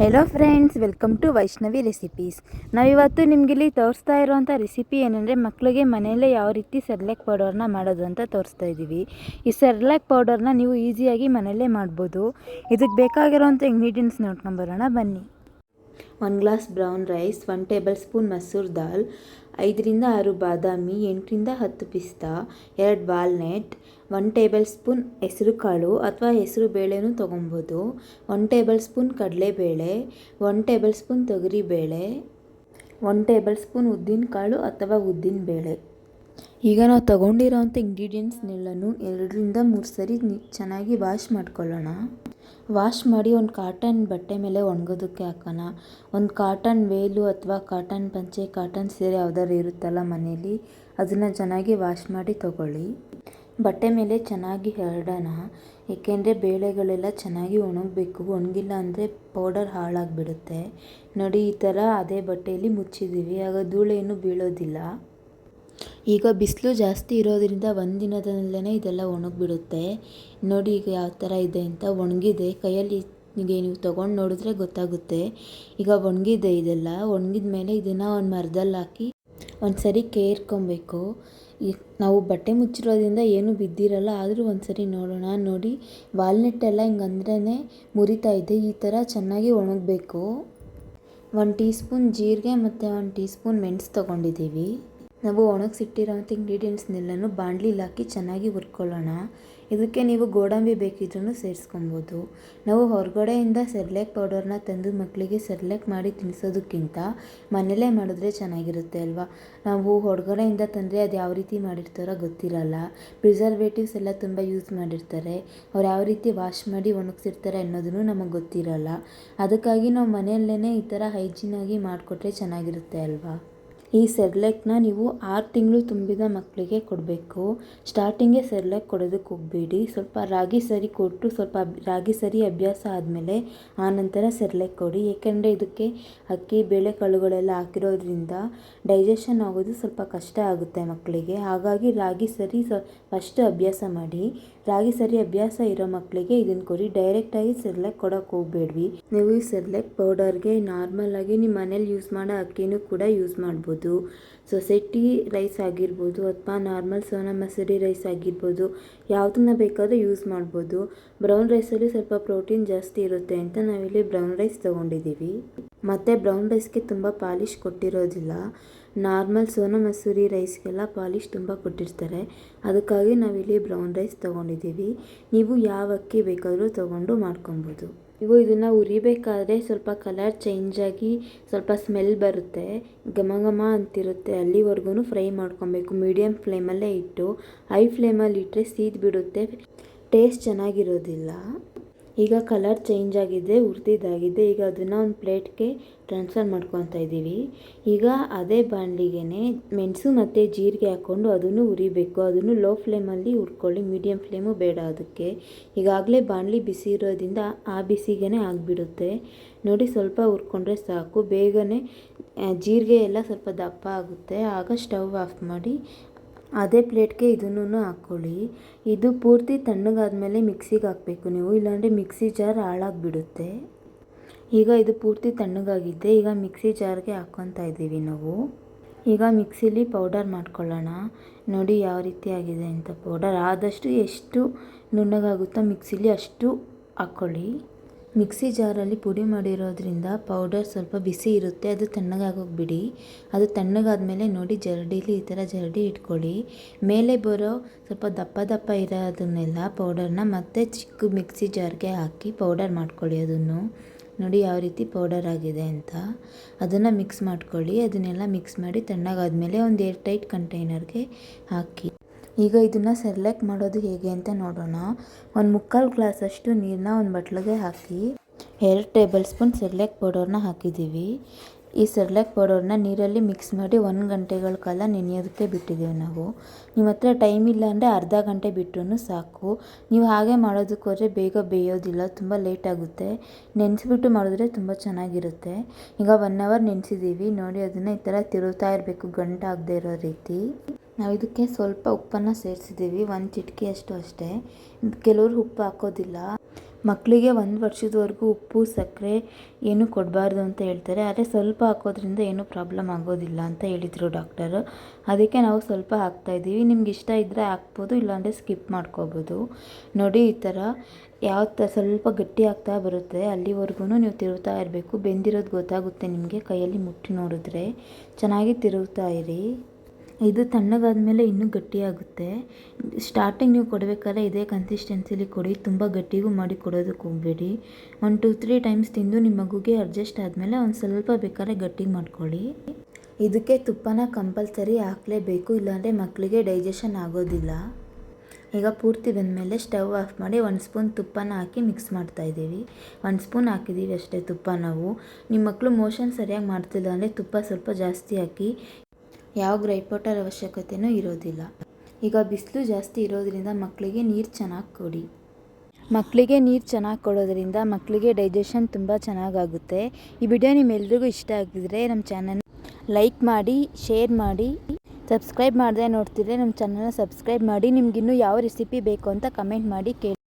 Hello friends welcome to Vaishnavi recipes ನಾವಿವತ್ತು ನಿಮ್ಗೆ ಇಲ್ಲಿ ತೋರಿಸ್ತಾ ಇರೋವಂಥ ರೆಸಿಪಿ ಏನಂದರೆ ಮಕ್ಕಳಿಗೆ ಮನೆಯಲ್ಲೇ ಯಾವ ರೀತಿ ಸರ್ಲ್ಯಾಕ್ ಪೌಡರ್ನ ಮಾಡೋದು ಅಂತ ತೋರಿಸ್ತಾ ಇದ್ದೀವಿ. ಈ ಸರ್ಲ್ಯಾಕ್ ಪೌಡರ್ನ ನೀವು ಈಸಿಯಾಗಿ ಮನೆಯಲ್ಲೇ ಮಾಡ್ಬೋದು. ಇದಕ್ಕೆ ಬೇಕಾಗಿರೋವಂಥ ಇಂಗ್ರೀಡಿಯೆಂಟ್ಸ್ ನೋಡ್ಕೊಂಬರೋಣ ಬನ್ನಿ. One glass brown rice one tablespoon masoor dal ಐದರಿಂದ ಆರು ಬಾದಾಮಿ, ಎಂಟರಿಂದ ಹತ್ತು ಪಿಸ್ತಾ, ಎರಡು ವಾಲ್ನೆಟ್ ಒನ್ ಟೇಬಲ್ ಸ್ಪೂನ್ ಹೆಸರು ಕಾಳು ಅಥವಾ ಹೆಸರು ಬೇಳೆನೂ ತೊಗೊಬೋದು. ಒನ್ ಟೇಬಲ್ ಸ್ಪೂನ್ ಕಡಲೆಬೇಳೆ ಒನ್ ಟೇಬಲ್ ಸ್ಪೂನ್ ತೊಗರಿಬೇಳೆ ಒನ್ ಟೇಬಲ್ ಸ್ಪೂನ್ ಉದ್ದಿನಕಾಳು ಅಥವಾ ಉದ್ದಿನ ಬೇಳೆ. ಈಗ ನಾವು ತಗೊಂಡಿರೋಂಥ ಇಂಗ್ರೀಡಿಯೆಂಟ್ಸ್ನೆಲ್ಲನೂ ಎರಡರಿಂದ ಮೂರು ಸರಿ ಚೆನ್ನಾಗಿ ವಾಶ್ ಮಾಡ್ಕೊಳ್ಳೋಣ. ವಾಶ್ ಮಾಡಿ ಒಂದು ಕಾಟನ್ ಬಟ್ಟೆ ಮೇಲೆ ಒಣಗೋದಕ್ಕೆ ಹಾಕೋಣ. ಒಂದು ಕಾಟನ್ ವೇಲು ಅಥವಾ ಕಾಟನ್ ಪಂಚೆ ಕಾಟನ್ ಸೀರೆ ಯಾವ್ದಾದ್ರು ಇರುತ್ತಲ್ಲ ಮನೇಲಿ, ಅದನ್ನು ಚೆನ್ನಾಗಿ ವಾಶ್ ಮಾಡಿ ತಗೊಳ್ಳಿ. ಬಟ್ಟೆ ಮೇಲೆ ಚೆನ್ನಾಗಿ ಹರಡೋಣ. ಏಕೆಂದರೆ ಬೇಳೆಗಳೆಲ್ಲ ಚೆನ್ನಾಗಿ ಒಣಗಬೇಕು. ಒಣಗಿಲ್ಲ ಅಂದರೆ ಪೌಡರ್ ಹಾಳಾಗಿಬಿಡುತ್ತೆ. ನೋಡಿ ಈ ಥರ ಅದೇ ಬಟ್ಟೆಯಲ್ಲಿ ಮುಚ್ಚಿದ್ದೀವಿ. ಆಗ ಧೂಳೇನು ಬೀಳೋದಿಲ್ಲ. ಈಗ ಬಿಸಿಲು ಜಾಸ್ತಿ ಇರೋದ್ರಿಂದ ಒಂದಿನದಲ್ಲೇ ಇದೆಲ್ಲ ಒಣಗಿಬಿಡುತ್ತೆ. ನೋಡಿ ಈಗ ಯಾವ ಥರ ಇದೆ ಅಂತ. ಒಣಗಿದೆ. ಕೈಯಲ್ಲಿ ಹೀಗೆ ನೀವು ತೊಗೊಂಡು ನೋಡಿದ್ರೆ ಗೊತ್ತಾಗುತ್ತೆ. ಈಗ ಒಣಗಿದೆ ಇದೆಲ್ಲ. ಒಣಗಿದ ಮೇಲೆ ಇದನ್ನು ಒಂದು ಮರದಲ್ಲಿ ಹಾಕಿ ಒಂದು ಸರಿ ಕೇರ್ಕೊಬೇಕು ನಾವು ಬಟ್ಟೆ ಮುಚ್ಚಿರೋದ್ರಿಂದ ಏನೂ ಬಿದ್ದಿರಲ್ಲ. ಆದರೂ ಒಂದು ಸರಿ ನೋಡೋಣ. ನೋಡಿ ವಾಲ್ನೆಟ್ ಎಲ್ಲ ಹಿಂಗಂದ್ರೇ ಮುರಿತಾ ಇದೆ. ಈ ಥರ ಚೆನ್ನಾಗಿ ಒಣಗಬೇಕು. ಒಂದು ಟೀ ಸ್ಪೂನ್ ಜೀರಿಗೆ ಮತ್ತು ಒಂದು ಟೀ ಸ್ಪೂನ್ ಮೆಣಸು ತೊಗೊಂಡಿದ್ದೀವಿ. ನಾವು ಒಣಗಿಸಿಟ್ಟಿರೋಂಥ ಇಂಗ್ರೀಡಿಯೆಂಟ್ಸ್ನೆಲ್ಲನೂ ಬಾಣ್ಲಿಲಿ ಹಾಕಿ ಚೆನ್ನಾಗಿ ಹುರ್ಕೊಳ್ಳೋಣ. ಇದಕ್ಕೆ ನೀವು ಗೋಡಂಬಿ ಬೇಕಿದ್ರೂ ಸೇರಿಸ್ಕೊಬೋದು. ನಾವು ಹೊರಗಡೆಯಿಂದ ಸೆರ್ಲೆಕ್ ಪೌಡರ್ನ ತಂದು ಮಕ್ಕಳಿಗೆ ಸೆರ್ಲೆಕ್ ಮಾಡಿ ತಿನ್ನಿಸೋದಕ್ಕಿಂತ ಮನೆಯಲ್ಲೇ ಮಾಡಿದ್ರೆ ಚೆನ್ನಾಗಿರುತ್ತೆ ಅಲ್ವಾ? ನಾವು ಹೊರಗಡೆಯಿಂದ ತಂದರೆ ಅದು ಯಾವ ರೀತಿ ಮಾಡಿರ್ತಾರೋ ಗೊತ್ತಿರಲ್ಲ. ಪ್ರಿಸರ್ವೇಟಿವ್ಸ್ ಎಲ್ಲ ತುಂಬ ಯೂಸ್ ಮಾಡಿರ್ತಾರೆ. ಅವ್ರು ಯಾವ ರೀತಿ ವಾಶ್ ಮಾಡಿ ಒಣಗಿಸಿರ್ತಾರೆ ಅನ್ನೋದನ್ನು ನಮಗೆ ಗೊತ್ತಿರಲ್ಲ. ಅದಕ್ಕಾಗಿ ನಾವು ಮನೆಯಲ್ಲೇ ಈ ಥರ ಹೈಜೀನಾಗಿ ಮಾಡಿಕೊಟ್ರೆ ಚೆನ್ನಾಗಿರುತ್ತೆ ಅಲ್ವಾ? ಈ ಸೆರ್ಲೆಕ್ನ ನೀವು ಆರು ತಿಂಗಳು ತುಂಬಿದ ಮಕ್ಕಳಿಗೆ ಕೊಡಬೇಕು. ಸ್ಟಾರ್ಟಿಂಗೇ ಸೆರ್ಲೆಕ್ ಕೊಡೋದಕ್ಕೆ ಹೋಗಬೇಡಿ. ಸ್ವಲ್ಪ ರಾಗಿ ಸರಿ ಕೊಟ್ಟು, ಸ್ವಲ್ಪ ರಾಗಿ ಸರಿ ಅಭ್ಯಾಸ ಆದಮೇಲೆ ಆನಂತರ ಸೆರ್ಲೆಕ್ ಕೊಡಿ. ಏಕೆಂದರೆ ಇದಕ್ಕೆ ಅಕ್ಕಿ, ಬೇಳೆ ಕಾಳುಗಳೆಲ್ಲ ಹಾಕಿರೋದ್ರಿಂದ ಡೈಜೆಷನ್ ಆಗೋದು ಸ್ವಲ್ಪ ಕಷ್ಟ ಆಗುತ್ತೆ ಮಕ್ಕಳಿಗೆ. ಹಾಗಾಗಿ ರಾಗಿ ಸರಿ ಫಸ್ಟ್ ಅಭ್ಯಾಸ ಮಾಡಿ. ರಾಗಿ ಸರಿ ಅಭ್ಯಾಸ ಇರೋ ಮಕ್ಕಳಿಗೆ ಇದನ್ನು ಕೊಡಿ. ಡೈರೆಕ್ಟಾಗಿ ಸೆರ್ಲೆಕ್ ಕೊಡೋಕ್ಕೆ ಹೋಗ್ಬೇಡ್ವಿ. ನೀವು ಈ ಸೆರ್ಲೆಕ್ ಪೌಡರ್ಗೆ ನಾರ್ಮಲ್ ಆಗಿ ನಿಮ್ಮ ಮನೇಲಿ ಯೂಸ್ ಮಾಡೋ ಅಕ್ಕಿನೂ ಕೂಡ ಯೂಸ್ ಮಾಡ್ಬೋದು. ಸೊಸೈಟಿ ರೈಸ್ ಆಗಿರ್ಬೋದು ಅಥವಾ ನಾರ್ಮಲ್ ಸೋನಾ ಮಸೂರಿ ರೈಸ್ ಆಗಿರ್ಬೋದು. ಯಾವುದನ್ನ ಬೇಕಾದರೂ ಯೂಸ್ ಮಾಡ್ಬೋದು. ಬ್ರೌನ್ ರೈಸಲ್ಲಿ ಸ್ವಲ್ಪ ಪ್ರೋಟೀನ್ ಜಾಸ್ತಿ ಇರುತ್ತೆ ಅಂತ ನಾವಿಲ್ಲಿ ಬ್ರೌನ್ ರೈಸ್ ತೊಗೊಂಡಿದ್ದೀವಿ. ಮತ್ತು ಬ್ರೌನ್ ರೈಸ್ಗೆ ತುಂಬ ಪಾಲಿಶ್ ಕೊಟ್ಟಿರೋದಿಲ್ಲ. ನಾರ್ಮಲ್ ಸೋನಾ ಮಸೂರಿ ರೈಸ್ಗೆಲ್ಲ ಪಾಲಿಶ್ ತುಂಬ ಕೊಟ್ಟಿರ್ತಾರೆ. ಅದಕ್ಕಾಗಿ ನಾವಿಲ್ಲಿ ಬ್ರೌನ್ ರೈಸ್ ತೊಗೊಂಡಿದ್ದೀವಿ. ನೀವು ಯಾವ ಅಕ್ಕಿ ಬೇಕಾದರೂ ತೊಗೊಂಡು ಮಾಡ್ಕೊಬೋದು. ನೀವು ಇದನ್ನು ಉರಿಬೇಕಾದ್ರೆ ಸ್ವಲ್ಪ ಕಲರ್ ಚೇಂಜ್ ಆಗಿ ಸ್ವಲ್ಪ ಸ್ಮೆಲ್ ಬರುತ್ತೆ. ಘಮ ಘಮ ಅಂತಿರುತ್ತೆ. ಅಲ್ಲಿವರೆಗೂ ಫ್ರೈ ಮಾಡ್ಕೊಬೇಕು. ಮೀಡಿಯಮ್ ಫ್ಲೇಮಲ್ಲೇ ಇಟ್ಟು ಹೈ ಫ್ಲೇಮಲ್ಲಿ ಇಟ್ಟರೆ ಸೀದ್ ಬಿಡುತ್ತೆ. ಟೇಸ್ಟ್ ಚೆನ್ನಾಗಿರೋದಿಲ್ಲ. ಈಗ ಕಲರ್ ಚೇಂಜ್ ಆಗಿದೆ ಹುರಿದಿದ್ದಾಗಿದೆ ಈಗ ಅದನ್ನು ಒಂದು ಪ್ಲೇಟ್ಗೆ ಟ್ರಾನ್ಸ್ಫರ್ ಮಾಡ್ಕೊತಾ ಇದ್ದೀವಿ. ಈಗ ಅದೇ ಬಾಣಲಿಗೆ ಮೆಣಸು ಮತ್ತು ಜೀರಿಗೆ ಹಾಕ್ಕೊಂಡು ಅದನ್ನು ಉರಿಬೇಕು ಅದನ್ನು ಲೋ ಫ್ಲೇಮಲ್ಲಿ ಹುರ್ಕೊಳ್ಳಿ ಮೀಡಿಯಮ್ ಫ್ಲೇಮು ಬೇಡ ಅದಕ್ಕೆ. ಈಗಾಗಲೇ ಬಾಣಲಿ ಬಿಸಿ ಇರೋದ್ರಿಂದ ಆ ಬಿಸಿಗೆ ಆಗಿಬಿಡುತ್ತೆ. ನೋಡಿ ಸ್ವಲ್ಪ ಹುರ್ಕೊಂಡ್ರೆ ಸಾಕು. ಬೇಗನೆ ಜೀರಿಗೆ ಎಲ್ಲ ಸ್ವಲ್ಪ ದಪ್ಪ ಆಗುತ್ತೆ. ಆಗ ಸ್ಟವ್ ಆಫ್ ಮಾಡಿ ಅದೇ ಪ್ಲೇಟ್ಗೆ ಇದನ್ನು ಹಾಕ್ಕೊಳ್ಳಿ. ಇದು ಪೂರ್ತಿ ತಣ್ಣಗಾದ್ಮೇಲೆ ಮಿಕ್ಸಿಗೆ ಹಾಕಬೇಕು ನೀವು, ಇಲ್ಲಾಂದರೆ ಮಿಕ್ಸಿ ಜಾರ್ ಹಾಳಾಗಿಬಿಡುತ್ತೆ. ಈಗ ಇದು ಪೂರ್ತಿ ತಣ್ಣಗಾಗಿದೆ, ಈಗ ಮಿಕ್ಸಿ ಜಾರ್ಗೆ ಹಾಕ್ಕೊತಾ ಇದ್ದೀವಿ ನಾವು. ಈಗ ಮಿಕ್ಸಿಲಿ ಪೌಡರ್ ಮಾಡ್ಕೊಳ್ಳೋಣ. ನೋಡಿ ಯಾವ ರೀತಿ ಆಗಿದೆ ಅಂತ ಪೌಡರ್. ಆದಷ್ಟು ಎಷ್ಟು ನುಣ್ಣಗಾಗುತ್ತೋ ಮಿಕ್ಸಿಲಿ ಅಷ್ಟು ಹಾಕ್ಕೊಳ್ಳಿ. ಮಿಕ್ಸಿ ಜಾರಲ್ಲಿ ಪುಡಿ ಮಾಡಿರೋದ್ರಿಂದ ಪೌಡರ್ ಸ್ವಲ್ಪ ಬಿಸಿ ಇರುತ್ತೆ, ಅದು ತಣ್ಣಗಾಗೋಗ್ಬಿಡಿ. ಅದು ತಣ್ಣಗಾದ್ಮೇಲೆ ನೋಡಿ ಜರಡಿಲಿ ಈ ಥರ ಜರಡಿ ಇಟ್ಕೊಳ್ಳಿ. ಮೇಲೆ ಬರೋ ಸ್ವಲ್ಪ ದಪ್ಪ ದಪ್ಪ ಇರೋದನ್ನೆಲ್ಲ ಪೌಡರ್ನ ಮತ್ತೆ ಚಿಕ್ಕ ಮಿಕ್ಸಿ ಜಾರ್ಗೆ ಹಾಕಿ ಪೌಡರ್ ಮಾಡ್ಕೊಳ್ಳಿ ಅದನ್ನು. ನೋಡಿ ಯಾವ ರೀತಿ ಪೌಡರ್ ಆಗಿದೆ ಅಂತ. ಅದನ್ನು ಮಿಕ್ಸ್ ಮಾಡ್ಕೊಳ್ಳಿ, ಅದನ್ನೆಲ್ಲ ಮಿಕ್ಸ್ ಮಾಡಿ ತಣ್ಣಗಾದ್ಮೇಲೆ ಒಂದು ಏರ್ ಟೈಟ್ ಕಂಟೈನರ್ಗೆ ಹಾಕಿ. ಈಗ ಇದನ್ನು ಸೆರ್ಲೆಕ್ ಮಾಡೋದು ಹೇಗೆ ಅಂತ ನೋಡೋಣ. ಒಂದು ಮುಕ್ಕಾಲು ಗ್ಲಾಸಷ್ಟು ನೀರನ್ನ ಒಂದು ಬಟ್ಲಿಗೆ ಹಾಕಿ, ಎರಡು ಟೇಬಲ್ ಸ್ಪೂನ್ ಸೆರ್ಲೆಕ್ ಪೌಡರ್ನ ಹಾಕಿದ್ದೀವಿ ಈ ಸೆರ್ಲೆಕ್ ಪೌಡರ್ನ ನೀರಲ್ಲಿ ಮಿಕ್ಸ್ ಮಾಡಿ ಒಂದು ಗಂಟೆಗಳ ಕಾಲ ನೆನೆಯೋದಕ್ಕೆ ಬಿಟ್ಟಿದ್ದೀವಿ ನಾವು. ನಿಮ್ಮ ಹತ್ರ ಟೈಮ್ ಇಲ್ಲ ಅಂದರೆ ಅರ್ಧ ಗಂಟೆ ಬಿಟ್ಟರೂ ಸಾಕು. ನೀವು ಹಾಗೆ ಮಾಡೋದಕ್ಕೆ ಬೇಗ ಬೇಯೋದಿಲ್ಲ, ತುಂಬ ಲೇಟ್ ಆಗುತ್ತೆ. ನೆನೆಸ್ಬಿಟ್ಟು ಮಾಡಿದ್ರೆ ತುಂಬ ಚೆನ್ನಾಗಿರುತ್ತೆ. ಈಗ ಒನ್ ಅವರ್ ನೆನೆಸಿದ್ದೀವಿ ನೋಡಿ ಅದನ್ನು ಈ ಥರ ತಿರುಗ್ತಾ ಇರಬೇಕು, ಗಂಟಾಗದೇ ಇರೋ ರೀತಿ. ನಾವು ಇದಕ್ಕೆ ಸ್ವಲ್ಪ ಉಪ್ಪನ್ನು ಸೇರಿಸಿದ್ದೀವಿ. ಒಂದು ಚಿಟಿಕೆಯಷ್ಟು ಅಷ್ಟೇ ಕೆಲವರು ಉಪ್ಪು ಹಾಕೋದಿಲ್ಲ. ಮಕ್ಕಳಿಗೆ ಒಂದು ವರ್ಷದವರೆಗೂ ಉಪ್ಪು, ಸಕ್ಕರೆ ಏನೂ ಕೊಡಬಾರ್ದು ಅಂತ ಹೇಳ್ತಾರೆ. ಆದರೆ ಸ್ವಲ್ಪ ಹಾಕೋದ್ರಿಂದ ಏನೂ ಪ್ರಾಬ್ಲಮ್ ಆಗೋದಿಲ್ಲ ಅಂತ ಹೇಳಿದರು ಡಾಕ್ಟರು. ಅದಕ್ಕೆ ನಾವು ಸ್ವಲ್ಪ ಹಾಕ್ತಾಯಿದ್ದೀವಿ ನಿಮ್ಗೆ ಇಷ್ಟ ಇದ್ದರೆ ಹಾಕ್ಬೋದು, ಇಲ್ಲಾಂದರೆ ಸ್ಕಿಪ್ ಮಾಡ್ಕೋಬೋದು. ನೋಡಿ, ಈ ಥರ ಯಾವ ತ, ಸ್ವಲ್ಪ ಗಟ್ಟಿ ಆಗ್ತಾ ಬರುತ್ತೆ. ಅಲ್ಲಿವರೆಗೂ ನೀವು ತಿರುಗ್ತಾ ಇರಬೇಕು. ಬೆಂದಿರೋದು ಗೊತ್ತಾಗುತ್ತೆ ನಿಮಗೆ. ಕೈಯಲ್ಲಿ ಮುಟ್ಟಿ ನೋಡಿದ್ರೆ ಚೆನ್ನಾಗಿ ತಿರುಗ್ತಾ ಇರಿ. ಇದು ತಣ್ಣಗಾದ್ಮೇಲೆ ಇನ್ನೂ ಗಟ್ಟಿಯಾಗುತ್ತೆ. ಸ್ಟಾರ್ಟಿಂಗ್ ನೀವು ಕೊಡಬೇಕಾದ್ರೆ ಇದೇ ಕನ್ಸಿಸ್ಟೆನ್ಸಿಲಿ ಕೊಡಿ. ತುಂಬ ಗಟ್ಟಿಗೂ ಮಾಡಿ ಕೊಡೋದಕ್ಕೆ ಹೋಗಬೇಡಿ. ಒನ್ ಟು ತ್ರೀ ಟೈಮ್ಸ್ ತಿಂದು ನಿಮ್ಮ ಮಗುಗೆ ಅಡ್ಜಸ್ಟ್ ಆದಮೇಲೆ ಒಂದು ಸ್ವಲ್ಪ ಬೇಕಾದ್ರೆ ಗಟ್ಟಿಗೆ ಮಾಡ್ಕೊಳ್ಳಿ. ಇದಕ್ಕೆ ತುಪ್ಪನ ಕಂಪಲ್ಸರಿ ಹಾಕಲೇಬೇಕು, ಇಲ್ಲಾಂದರೆ ಮಕ್ಕಳಿಗೆ ಡೈಜೆಷನ್ ಆಗೋದಿಲ್ಲ. ಈಗ ಪೂರ್ತಿ ಬಂದಮೇಲೆ ಸ್ಟವ್ ಆಫ್ ಮಾಡಿ ಒಂದು ಸ್ಪೂನ್ ತುಪ್ಪನ ಹಾಕಿ ಮಿಕ್ಸ್ ಮಾಡ್ತಾಯಿದ್ದೀವಿ ಒಂದು ಸ್ಪೂನ್ ಹಾಕಿದ್ದೀವಿ ಅಷ್ಟೇ ತುಪ್ಪ ನಾವು. ನಿಮ್ಮ ಮಕ್ಕಳು ಮೋಷನ್ ಸರಿಯಾಗಿ ಮಾಡ್ತಿಲ್ಲ ಅಂದರೆ ತುಪ್ಪ ಸ್ವಲ್ಪ ಜಾಸ್ತಿ ಹಾಕಿ ಯಾವ ಗ್ರೈಪೋಟರ್ ಅವಶ್ಯಕತೆಯೂ ಇರೋದಿಲ್ಲ. ಈಗ ಬಿಸಿಲು ಜಾಸ್ತಿ ಇರೋದರಿಂದ ಮಕ್ಕಳಿಗೆ ನೀರು ಚೆನ್ನಾಗಿ ಕೊಡಿ. ಮಕ್ಕಳಿಗೆ ನೀರು ಚೆನ್ನಾಗಿ ಕೊಡೋದರಿಂದ ಮಕ್ಕಳಿಗೆ ಡೈಜೆಷನ್ ತುಂಬ ಚೆನ್ನಾಗಾಗುತ್ತೆ. ಈ ವಿಡಿಯೋ ನಿಮ್ಮೆಲ್ರಿಗೂ ಇಷ್ಟ ಆಗಿದ್ರೆ ನಮ್ಮ ಚಾನಲ್ ಲೈಕ್ ಮಾಡಿ, ಶೇರ್ ಮಾಡಿ, ಸಬ್ಸ್ಕ್ರೈಬ್ ಮಾಡದೆ ನೋಡ್ತಿದ್ರೆ ನಮ್ಮ ಚಾನಲ್ನ ಸಬ್ಸ್ಕ್ರೈಬ್ ಮಾಡಿ, ನಿಮ್ಗಿನ್ನೂ ಯಾವ ರೆಸಿಪಿ ಬೇಕು ಅಂತ ಕಮೆಂಟ್ ಮಾಡಿ ಕೇಳಿ.